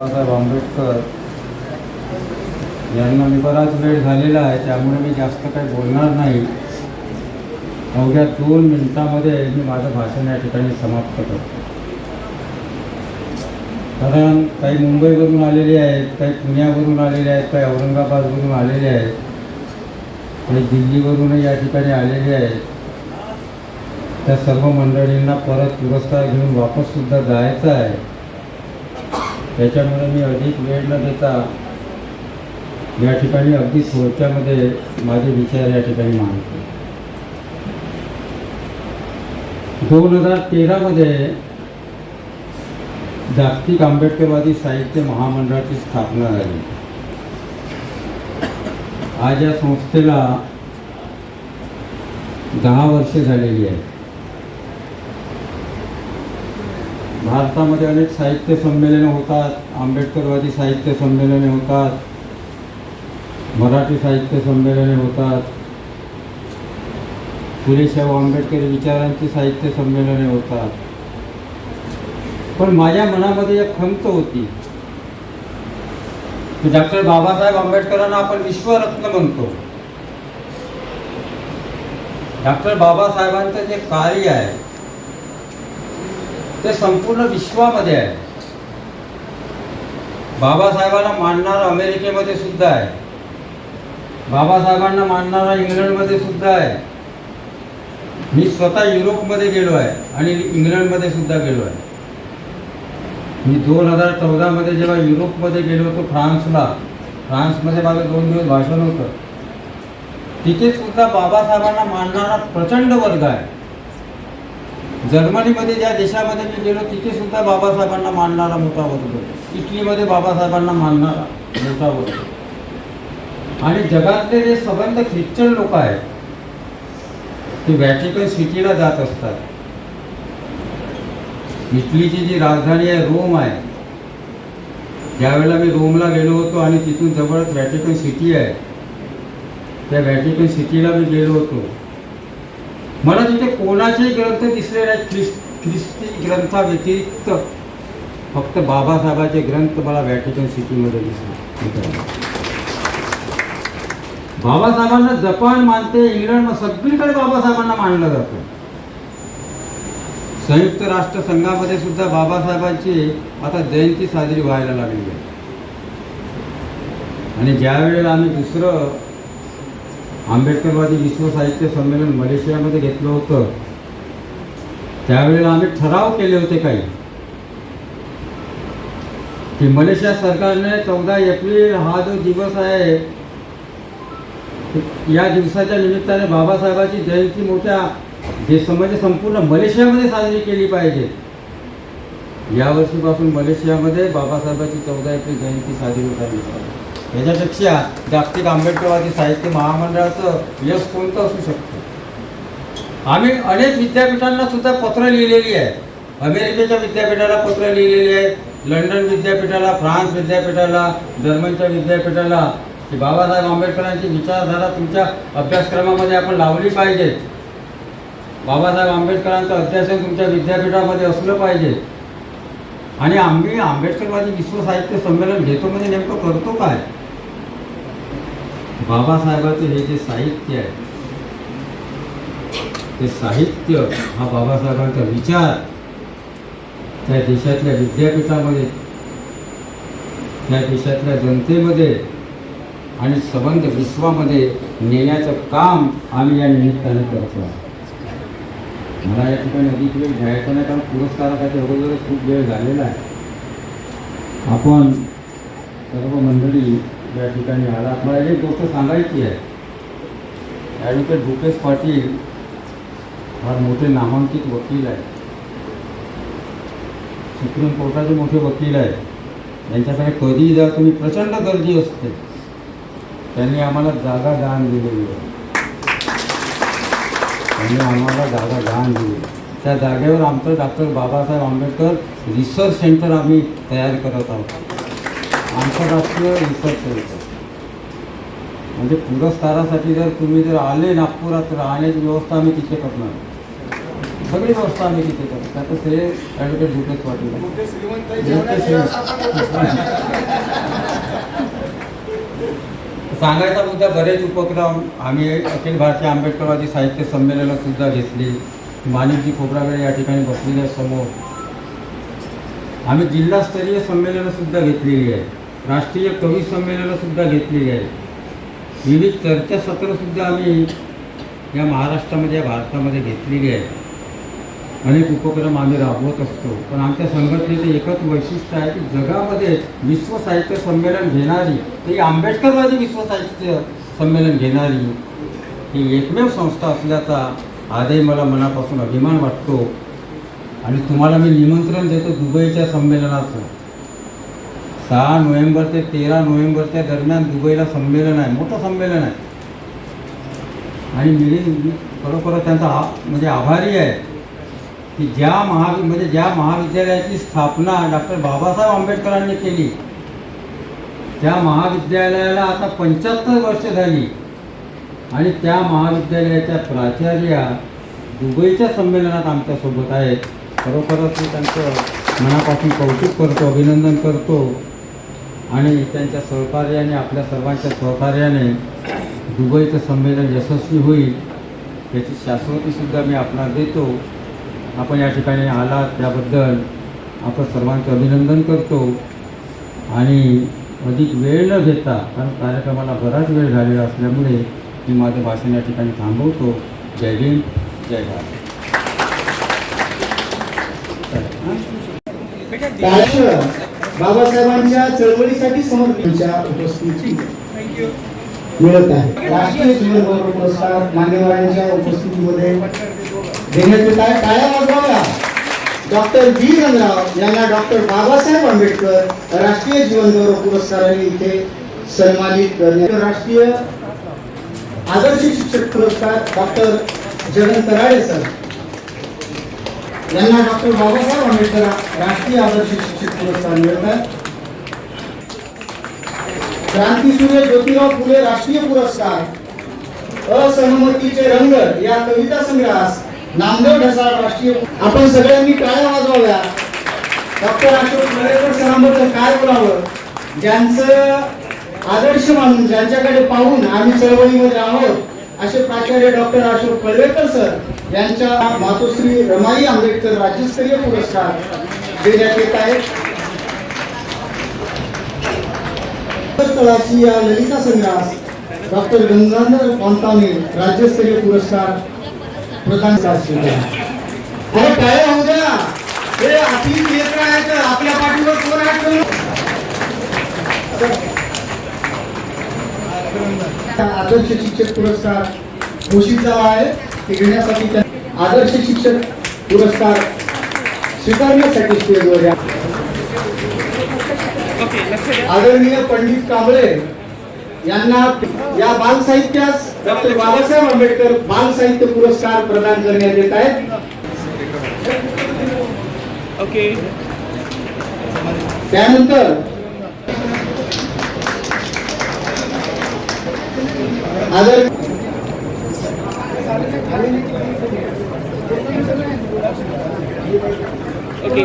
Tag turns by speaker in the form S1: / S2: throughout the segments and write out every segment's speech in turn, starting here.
S1: बाबासाहेब आंबेडकर यांना मी बराच वेळ झालेला आहे त्यामुळे मी जास्त काही बोलणार नाही. अवघ्या दोन मिनिटामध्ये मी माझं भाषण या ठिकाणी समाप्त करतो. कारण काही मुंबईवरून आलेले आहेत काही पुण्यावरून आलेले आहेत काही औरंगाबादवरून आलेले आहेत काही दिल्लीवरूनही या ठिकाणी आलेले आहेत. त्या सर्व मंडळींना परत पुरस्कार घेऊन वापससुद्धा जायचं आहे. त्याच्यामुळे मी अधिक वेळ न देता या ठिकाणी अगदी थोडक्यामध्ये माझे विचार या ठिकाणी मांडतो. दोन हजार तेरामध्ये जागतिक आंबेडकरवादी साहित्य महामंडळाची स्थापना झाली. आज या संस्थेला दहा वर्षे झालेली आहेत. भारतामध्ये अनेक साहित्य संमेलने होतात. आंबेडकरवादी साहित्य संमेलने होतात. मराठी साहित्य संमेलने होतात. फुले आंबेडकर विचारांची साहित्य संमेलने होतात. पण माझ्या मनामध्ये एक खंत होती. की डॉक्टर बाबासाहेब आंबेडकरांना आपण विश्वरत्न म्हणतो. डॉक्टर बाबासाहेबांचं जे कार्य आहे ते संपूर्ण विश्वामध्ये आहे. बाबासाहेबांना मानणारा अमेरिकेमध्ये सुद्धा आहे. बाबासाहेबांना मानणारा इंग्लंडमध्ये सुद्धा आहे. मी स्वतः युरोपमध्ये गेलो आहे आणि इंग्लंडमध्ये सुद्धा गेलो आहे. मी दोन हजार चौदामध्ये जेव्हा युरोपमध्ये गेलो होतो फ्रान्सला फ्रान्समध्ये माझं दोन दिवस भाषण होतं. तिथे सुद्धा बाबासाहेबांना मानणारा प्रचंड वर्ग आहे. जर्मनीमध्ये ज्या देशामध्ये मी गेलो तिथे सुद्धा बाबासाहेबांना मानणारा मोठा वर्ग होता. इटलीमध्ये बाबासाहेबांना मानणारा मोठा वर्ग आणि जगातले जे संबंध ख्रिश्चन लोक आहेत ते व्हॅटिकन सिटीला जात असतात. इटलीची जी राजधानी आहे रोम आहे. ज्यावेळेला मी रोमला गेलो होतो आणि तिथून जवळच व्हॅटिकन सिटी आहे. त्या व्हॅटिकन सिटीला मी गेलो होतो. मला तिथे कोणाचेही ग्रंथ दिसले नाहीत ख्रिस ख्रिस्ती ग्रंथाव्यतिरिक्त. फक्त बाबासाहेबाचे ग्रंथ मला व्हॅटिकन सिटीमध्ये दिसले. बाबासाहेबांना जपान मानते इंग्लंड सगळीकडे बाबासाहेबांना मानलं जातं. संयुक्त राष्ट्र संघामध्ये सुद्धा बाबासाहेबांची आता जयंती साजरी व्हायला लागली आहे. आणि ज्यावेळेला आम्ही दुसरं आंबेडकरवादी विश्व साहित्य संमेलन मलेशियामध्ये घेतलं होतं. त्यावेळेला आम्ही ठराव केले होते काही. की मलेशिया सरकारने चौदा एप्रिल हा जो दिवस आहे या दिवसाच्या निमित्ताने बाबासाहेबाची जयंती मोठ्या देश संपूर्ण मलेशियामध्ये साजरी केली पाहिजे. यावर्षीपासून मलेशियामध्ये बाबासाहेबाची चौदा एप्रिल जयंती साजरी करावी याच्यापेक्षा जागतिक आंबेडकरवादी साहित्य महामंडळाचं यश कोणतं असू शकतं? आम्ही अनेक विद्यापीठांना सुद्धा पत्र लिहिलेली आहे. अमेरिकेच्या विद्यापीठाला पत्र लिहिलेली आहे लंडन विद्यापीठाला फ्रान्स विद्यापीठाला जर्मनच्या विद्यापीठाला. की बाबासाहेब आंबेडकरांची विचारधारा तुमच्या अभ्यासक्रमामध्ये आपण लावली पाहिजे. बाबासाहेब आंबेडकरांचं अध्यासन तुमच्या विद्यापीठामध्ये असलं पाहिजे. आणि आम्ही आंबेडकरवादी विश्व साहित्य संमेलन घेतो म्हणजे नेमकं करतो काय? बाबासाहेबाचं हे जे साहित्य आहे ते साहित्य हा बाबासाहेबांचा विचार त्या देशातल्या विद्यापीठामध्ये त्या देशातल्या जनतेमध्ये आणि संबंध विश्वामध्ये नेण्याचं काम आम्ही या निमित्ताने करतो आहे. मला या ठिकाणी अधिक वेळ घ्यायचा नाही कारण पुरस्कारासाठी अगोदरच खूप वेळ झालेला आहे. आपण सर्व मंडळी या ठिकाणी आला. मला एक गोष्ट सांगायची आहे. ॲडव्होकेट भूपेश पाटील फार मोठे नामांकित वकील आहे सुप्रीम कोर्टाचे मोठे वकील आहे यांच्याकडे कधीही जा तुम्ही प्रचंड गर्दी असते. त्यांनी आम्हाला जागा दान दिलेली आहे. त्यांनी आम्हाला जागा दान दिली त्या जागेवर आमचं doctor Babasaheb Ambedkar research centre आम्ही तयार करत आहोत. आंतरराष्ट्रीय रिसर्च सेंटर म्हणजे पुरस्कारासाठी जर तुम्ही जर आले नागपुरात तर राहण्याची व्यवस्था आम्ही तिथे करणार. सगळी व्यवस्था आम्ही तिथे करतो त्याचं ते ॲडव्होकेट भूपेश पाटील. सांगायचा मुद्दा बरेच उपक्रम आम्ही अखिल भारतीय आंबेडकरवादी साहित्य संमेलनं सुद्धा घेतली. माणिकजी खोबरागडे या ठिकाणी बसलेले आहेत समोर. आम्ही जिल्हास्तरीय संमेलनं सुद्धा घेतलेली आहे. राष्ट्रीय कवी संमेलनंसुद्धा घेतलेली आहे विविध चर्चासत्रंसुद्धा आम्ही या महाराष्ट्रामध्ये या भारतामध्ये घेतलेली आहे अनेक उपक्रम आम्ही राबवत असतो. पण आमच्या संघटनेचं एकच वैशिष्ट्य आहे की जगामध्ये विश्व साहित्य संमेलन घेणारी ही आंबेडकरवादी विश्व साहित्य संमेलन घेणारी ही एकमेव संस्था असल्याचा आजही मला मनापासून अभिमान वाटतो. आणि तुम्हाला मी निमंत्रण देतो दुबईच्या संमेलनाचं. सहा नोव्हेंबर ते तेरा नोव्हेंबरच्या दरम्यान दुबईला संमेलन आहे मोठं संमेलन आहे. आणि मी खरोखर त्यांचा हा म्हणजे आभारी आहे की ज्या महा म्हणजे ज्या महाविद्यालयाची स्थापना डॉक्टर बाबासाहेब आंबेडकरांनी केली त्या महाविद्यालयाला आता पंच्याहत्तर वर्ष झाली आणि त्या महाविद्यालयाच्या प्राचार्या दुबईच्या संमेलनात आमच्यासोबत आहेत. खरोखरच मी त्यांचं मनापासून कौतुक करतो अभिनंदन करतो. आणि त्यांच्या सहकार्याने आपल्या सर्वांच्या सहकार्याने दुबईचं संमेलन यशस्वी होईल याची शाश्वतीसुद्धा मी आपणास देतो. आपण या ठिकाणी आलात त्याबद्दल आपण सर्वांचं अभिनंदन करतो. आणि अधिक वेळ न घेता कारण कार्यक्रमाला बराच वेळ झालेला असल्यामुळे मी माझं भाषण या ठिकाणी थांबवतो. जय भीम जय भारत.
S2: राष्ट्र बाबासाहेबांच्या चळवळीसाठी समर्पितच्या उपस्थिती मिळत आहे. राष्ट्रीय जीवनगौरव पुरस्कार मान्यवरांच्या उपस्थितीमध्ये देण्याचे काय आहे वाजवाव्या डॉक्टर बी रंगराव यांना डॉक्टर बाबासाहेब आंबेडकर राष्ट्रीय जीवनगौरव पुरस्काराने इथे सन्मानित करण्यात राष्ट्रीय आदर्श शिक्षक पुरस्कार डॉक्टर जगन तराडे सर. यांना डॉक्टर बाबासाहेब आंबेडकर राष्ट्रीय आदर्श शिक्षक पुरस्कार मिळत आहे. क्रांतीसूर्य ज्योतिराव फुले राष्ट्रीय पुरस्कार असहमतीचे रंग या कविता संग्रहास नामदेव ढसाळ राष्ट्रीय आपण सगळ्यांनी टाळ्या वाजवाव्या. डॉक्टर अशोक नरेकर सरांबद्दल काय बोलावं? ज्यांचं आदर्श मानून ज्यांच्याकडे पाहून आम्ही चळवळीमध्ये आहोत असे प्राचार्य डॉक्टर अशोक पळवेकर सर यांच्या मातोश्री रमाई आंबेडकर राज्यस्तरीय पुरस्कार देण्यात येत आहे तळाची या ललिता संग्रहास डॉक्टर गंगाधर कोंताने राज्यस्तरीय पुरस्कार प्रदान काय होऊ द्या हे आपली आहेत आपल्या पाठीवर कोण आदर्श शिक्षक पुरस्कार घोषित झाला आहे. ते घेण्यासाठी आदर्श शिक्षक पुरस्कार स्वीकारण्यासाठी स्टेजवर या. आदरणीय पंडित कांबळे यांना या बाल साहित्यास डॉक्टर बाबासाहेब आंबेडकर बाल साहित्य पुरस्कार प्रदान करण्यात येत आहेत.
S3: ओके
S2: त्यानंतर आदर
S3: okay.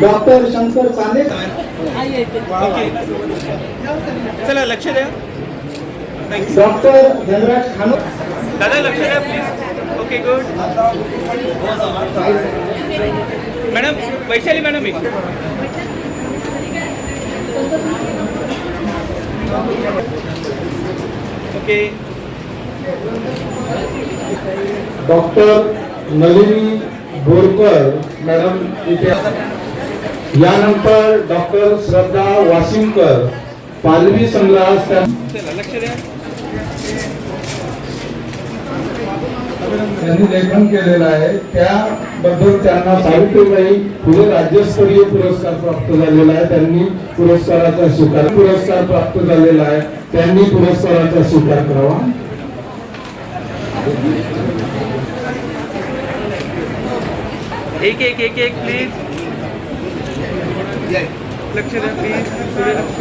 S2: Doctor Shankar Chande
S3: okay चला लक्ष द्या.
S2: डॉक्टर धनराज खानो
S3: दादा लक्ष द्या please okay good madam Vaishali madam एक. Okay
S2: doctor Nalini Borkar madam इथे यानंतर डॉक्टर श्रद्धा वासिमकर पालवी संग्रहास त्यांनी लेखन केलेलं आहे. त्याबद्दल त्यांना सावित्रीबाई फुले राज्यस्तरीय पुरस्कार प्राप्त झालेला आहे. त्यांनी पुरस्काराचा स्वीकार पुरस्कार प्राप्त झालेला आहे. त्यांनी पुरस्काराचा स्वीकार करावा.
S3: एक एक एक एक प्लीज लक्ष द्या प्लीज पुढे लक्ष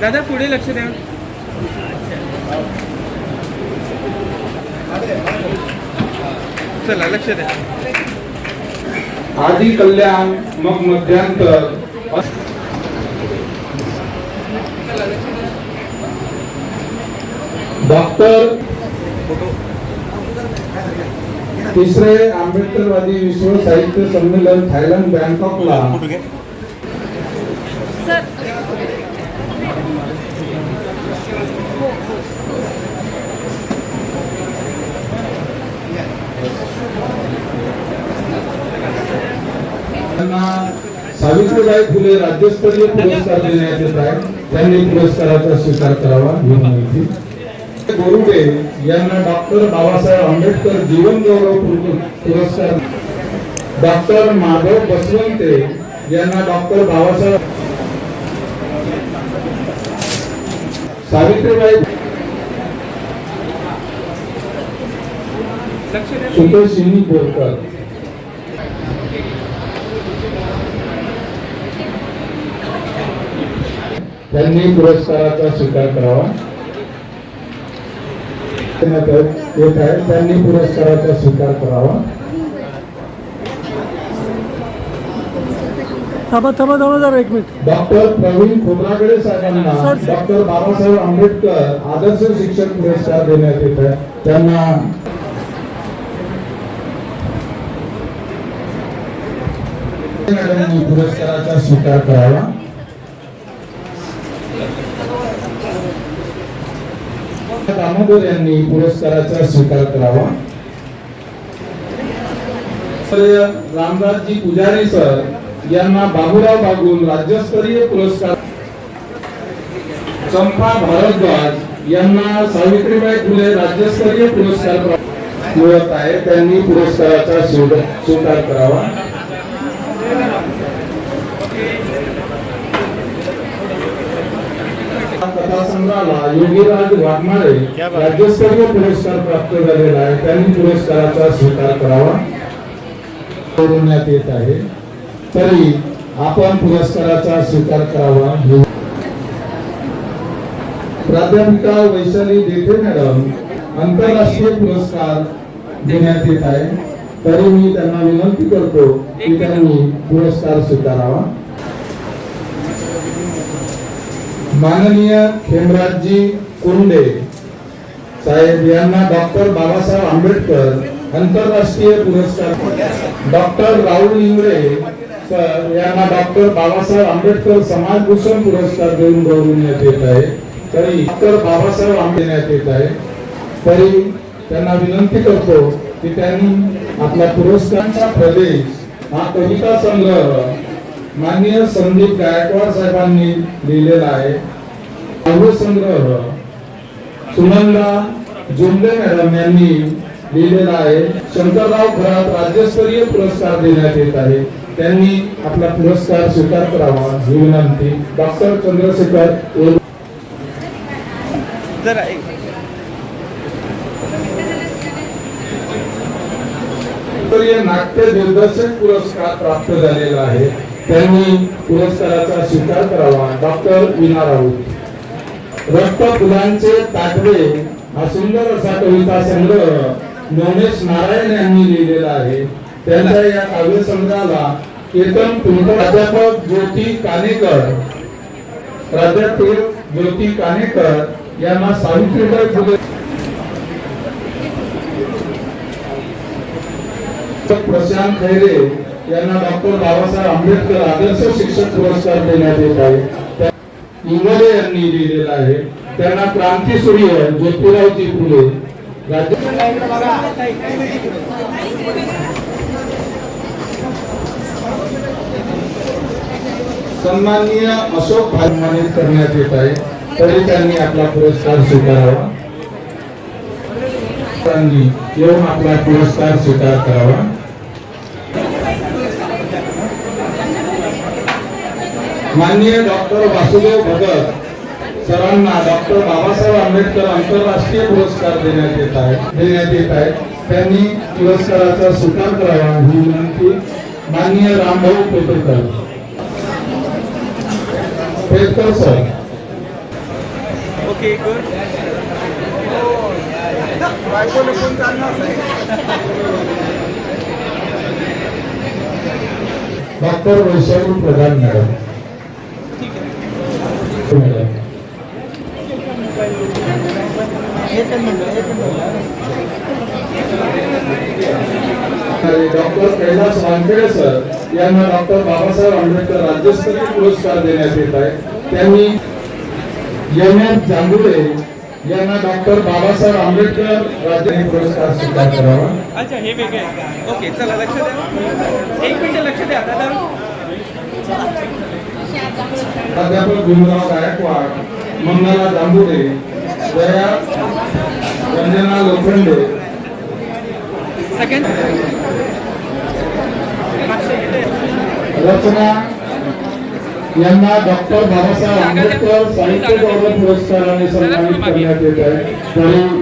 S3: दादा पुढे लक्ष द्या. चला लक्ष द्या.
S4: आधी कल्याण मग मध्यांतर. डॉक्टर तिसरे आंबेडकरवादी विश्व साहित्य संमेलन थायलंड बँकॉकला. त्यांना सावित्रीबाई फुले राज्यस्तरीय पुरस्कार देण्यात येत आहे त्यांनी पुरस्काराचा स्वीकार करावा ही विनंती गुरुदेव यांना डॉक्टर बाबासाहेब आंबेडकर जीवन गौरव पुरस्कार. डॉक्टर माधव बसवंते यांना डॉक्टर बाबासाहेब सावित्रीबाई
S3: लक्ष द्या
S4: बोरकर. त्यांनी पुरस्काराचा स्वीकार करावा. येत आहे. त्यांनी पुरस्काराचा स्वीकार करावा.
S5: थांबा थांबा थांबा जरा एक मिनिट.
S4: डॉक्टर प्रवीण खोब्रागडे साहेबांना डॉक्टर बाबासाहेब आंबेडकर आदर्श शिक्षक पुरस्कार देण्यात येत आहे. त्यांना पुरस्काराचा स्वीकार करावा. दामोदर यांनी पुरस्काराचा स्वीकार करावा. तर रामदासजी पुजारी सर यांना बाबूराव बागून राज्यस्तरीय पुरस्कार. चंपा भारद्वाज यांना सावित्रीबाई फुले राज्यस्तरीय पुरस्कार मिळत आहे त्यांनी पुरस्काराचा स्वीकार करावा. कथासंग्रहाला योगीराज वाघमारे राज्यस्तरीय पुरस्कार प्राप्त झालेला आहे. त्यांनी पुरस्काराचा स्वीकार करावा. करण्यात येत आहे. तरी आपण पुरस्काराचा स्वीकार करावा. प्राध्यापिका वैशाली देठे मॅडम आंतरराष्ट्रीय पुरस्कार देण्यात येत आहे. तरी मी त्यांना विनंती करतो की त्यांनी पुरस्कार स्वीकारावा. माननीय खेमराजजी कुंडे साहेब यांना डॉक्टर बाबासाहेब आंबेडकर आंतरराष्ट्रीय पुरस्कार. डॉक्टर राहुल इंगळे सर यांना डॉक्टर बाबासाहेब आंबेडकर समाजभूषण पुरस्कार देऊन गौरवण्यात येत आहे. तरी डॉक्टर बाबासाहेब आंबेडण्यात येत आहे. तरी त्यांना विनंती करतो की त्यांनी आपला पुरस्कारांचा प्रदेश हा कविता संग्रह माननीय संदीप गायकवाड साहेबांनी लिहिलेला आहे. संग्रह सुनंदा जोंबे मॅडम यांनी लिहिलेला आहे. शंकरराव खरात राज्यस्तरीय पुरस्कार देण्यात येत आहे. त्यांनी आपला पुरस्कार स्वीकार करावा ही विनंती. डॉक्टर चंद्रशेखर
S3: जरा
S4: नाट्य दिग्दर्शक पुरस्कार प्राप्त झालेला आहे. त्यांनी पुरस्काराचा स्वीकार करावा. डॉक्टर विना राऊत. रक्त फुलांचे ताटवे हा सुंदर असा कविता संग्रह ज्ञानेश नारायण यांनी लिहिलेला आहे. त्यांच्या या काव्य संग्रहाला केतन कुंड प्राध्यापक ज्योती कानेकर प्राध्यापक ज्योती कानेकर यांना सावित्रीबाई फुले प्रशांत खैरे यांना डॉक्टर बाबासाहेब आंबेडकर आदर्श शिक्षक पुरस्कार देण्यात येत आहे. इंगले यांनी लिहिलेला आहे. त्यांना क्रांतीसूर्य ज्योतिरावजी फुले. राज्य सन्माननीय अशोक सन्मानित करण्यात येत आहे. तरी त्यांनी आपला पुरस्कार स्वीकारावा. त्यांनी येऊन आपला पुरस्कार स्वीकार करावा. माननीय डॉक्टर वासुदेव भगत सरांना डॉक्टर बाबासाहेब आंबेडकर आंतरराष्ट्रीय पुरस्कार देण्यात येत आहे देण्यात येत आहे. त्यांनी पुरस्काराचा स्वीकार करावा ही विनंती माननीय Rambhau Petkar. Petkar sir.
S3: Okay
S4: doctor Vaishali Pradhan madam. Doctor Kailas Wankhede sir यांना डॉक्टर बाबासाहेब आंबेडकर राज्यस्तरीय पुरस्कार देण्यात येत आहे. त्यांनी एम यांना डॉक्टर बाबासाहेब आंबेडकर राज्य पुरस्कार स्वीकार करावा.
S3: अच्छा हे वेगळे ओके चला लक्ष द्या. एक मिनिट लक्ष द्या दादा.
S4: प्राध्यापक भीमराव गायकवाड मंगला जांभुळे जया रंजना लोखंडे
S3: सेकंड
S4: रचना यांना डॉक्टर बाबासाहेब आंबेडकर साहित्य गौरव पुरस्काराने सन्मानित करण्यात येत आहे तरी